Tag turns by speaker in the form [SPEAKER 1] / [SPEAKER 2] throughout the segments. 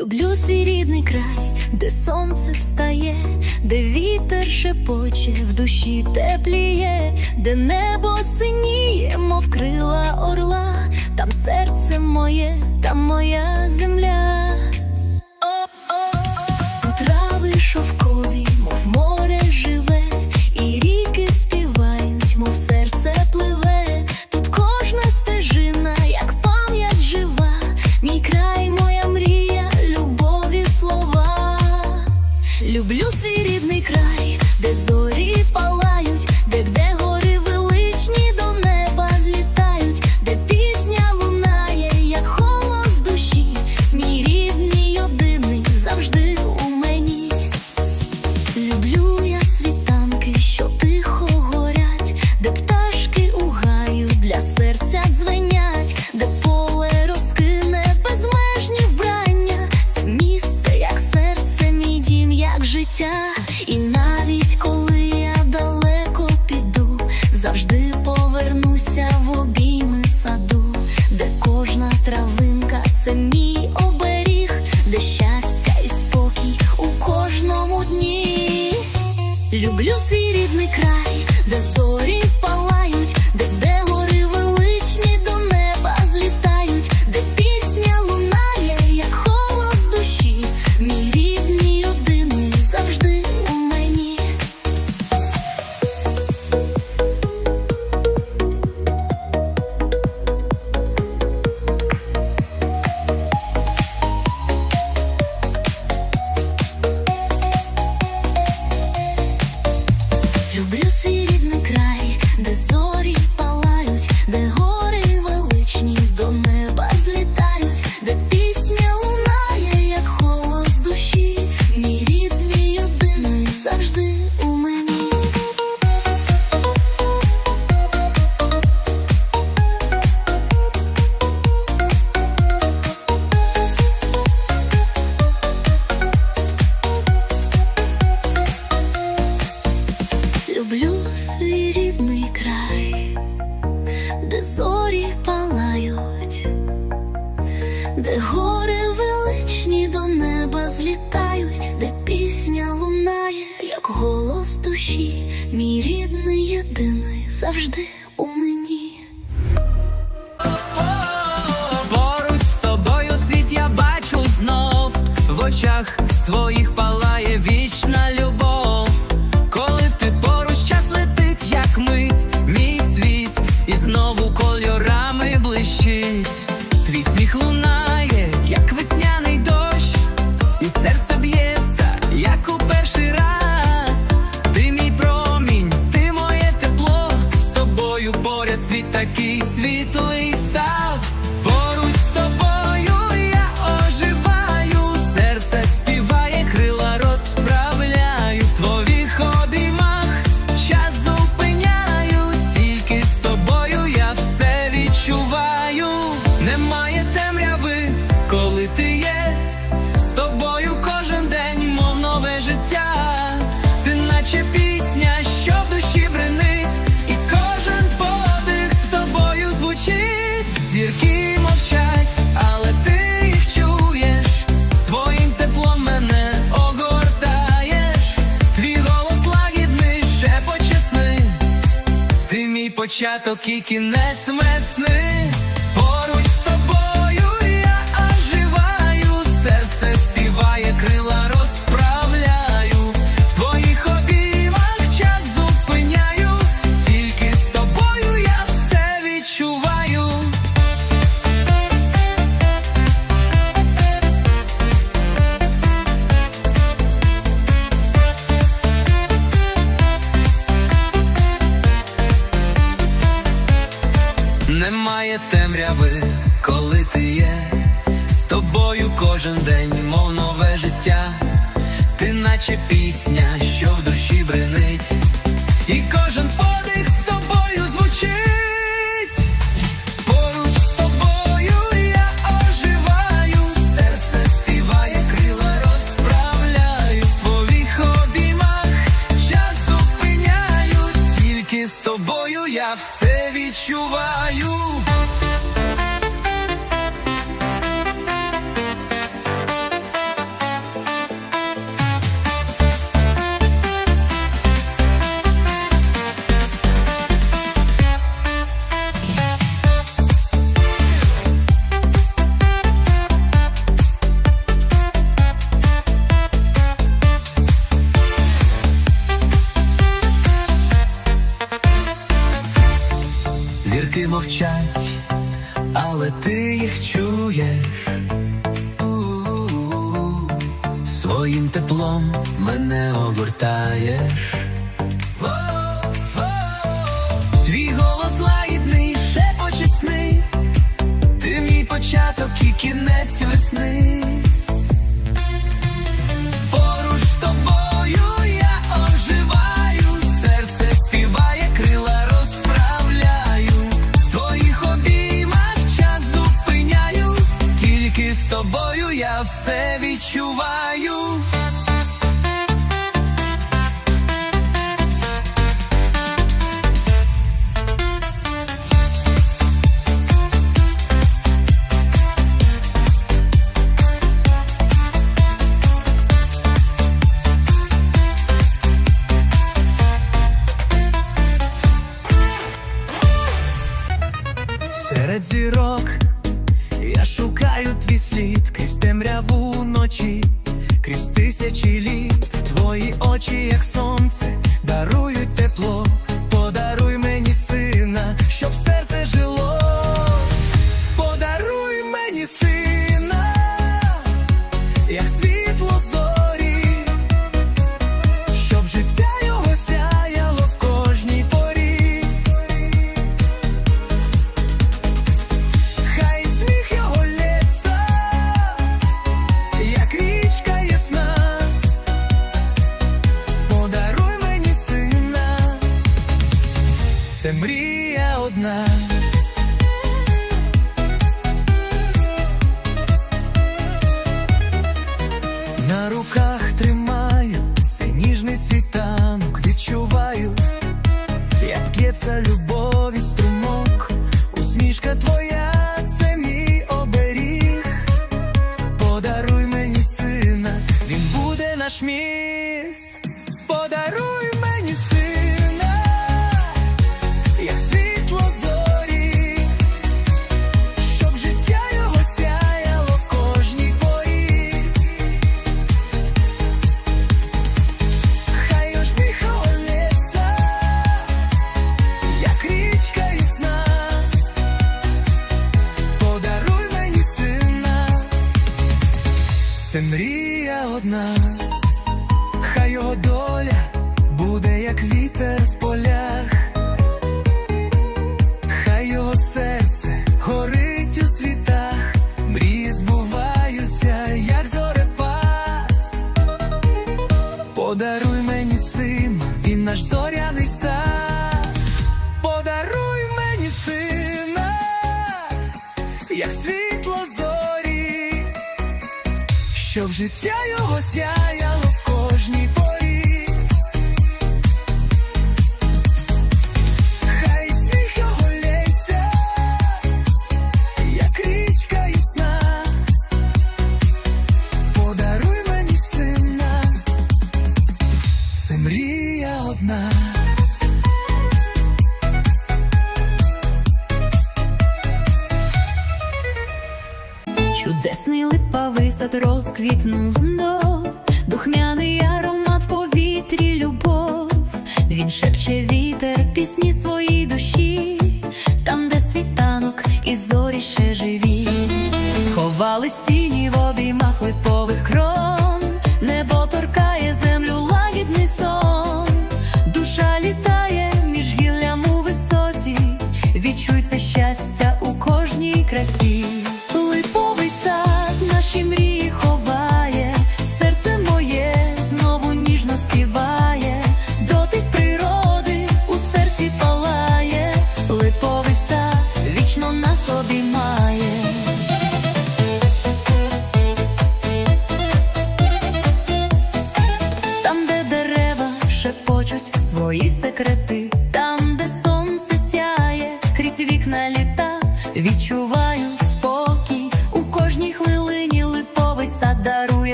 [SPEAKER 1] Люблю свій рідний край, де сонце встає, де вітер шепоче, в душі тепліє, де небо синіє, мов крила орла, там серце моє, там моя земля. голос мій рідний єдиний завжди у мені.
[SPEAKER 2] kicking, that's my hoje andei відчуваю.
[SPEAKER 1] Розквітнув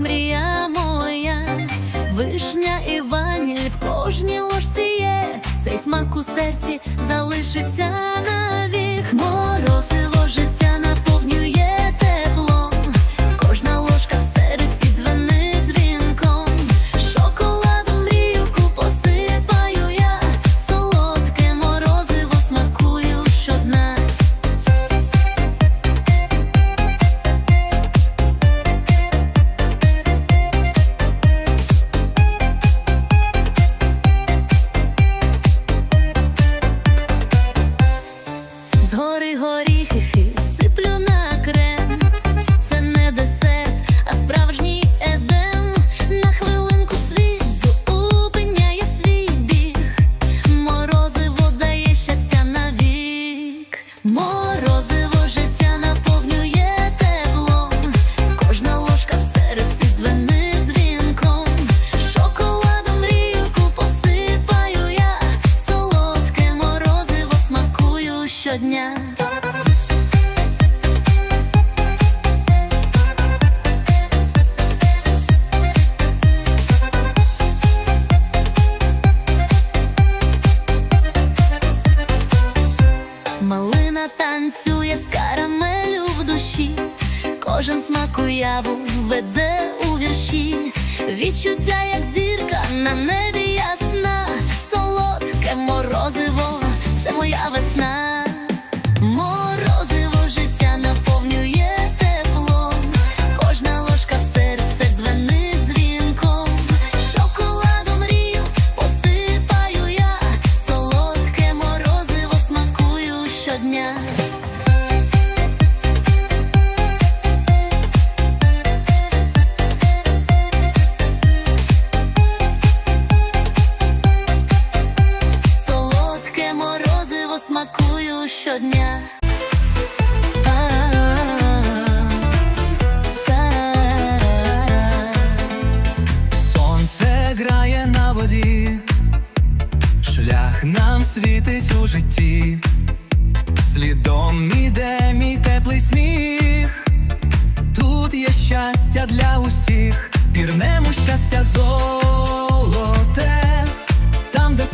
[SPEAKER 1] мрія моя, вишня і ваніль в кожній ложці є, цей смак у серці залишиться навік.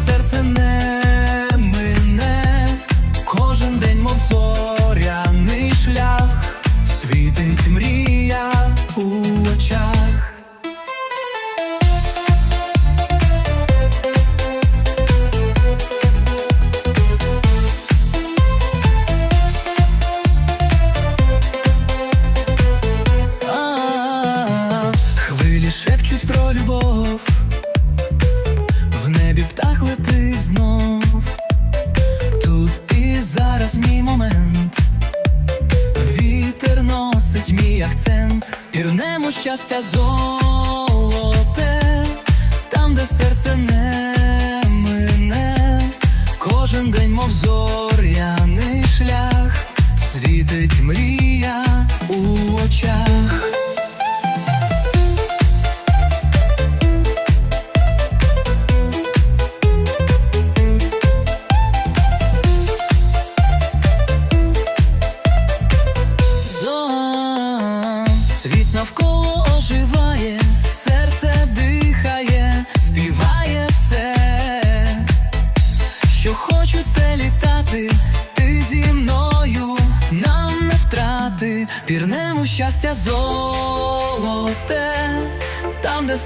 [SPEAKER 1] серце
[SPEAKER 2] не. світить мрій.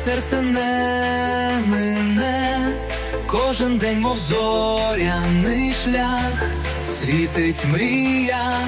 [SPEAKER 2] серце не мине, кожен день, мов зоряний шлях, світить мрія.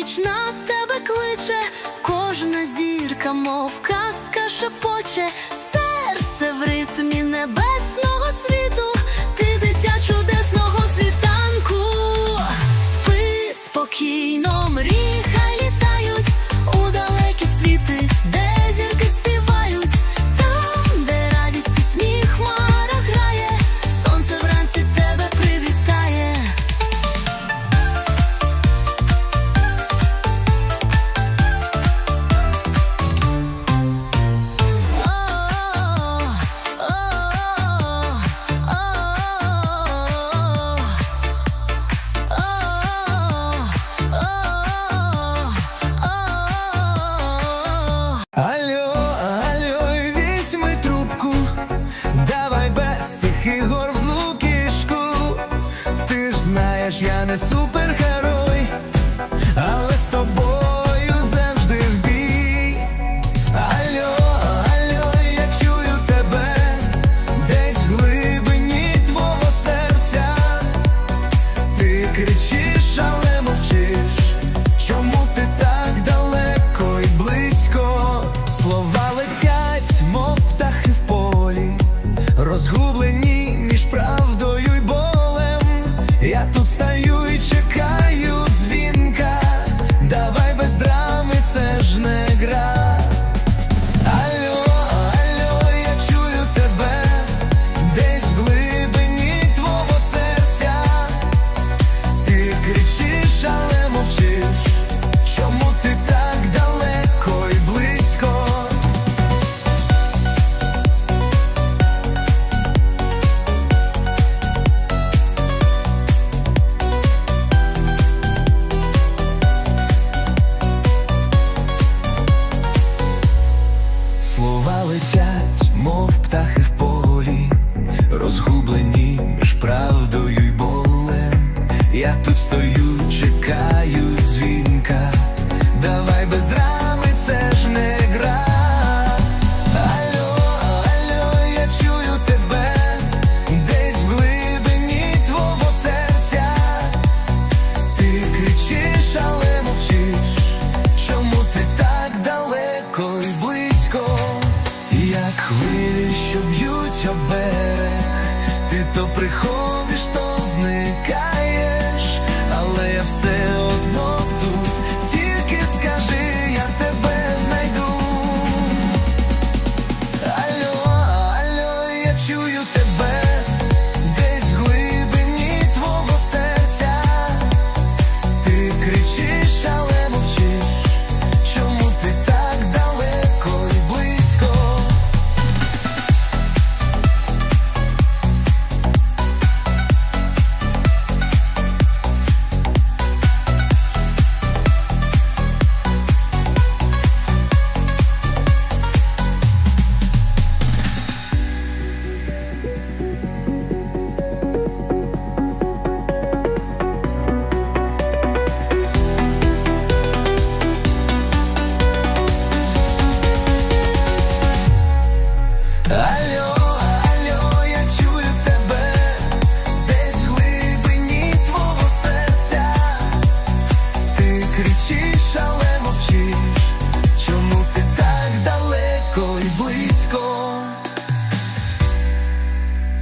[SPEAKER 1] нічна тебе кличе, кожна зірка, мов казка шепоче, серце в ритмі
[SPEAKER 2] небес. я тут стою.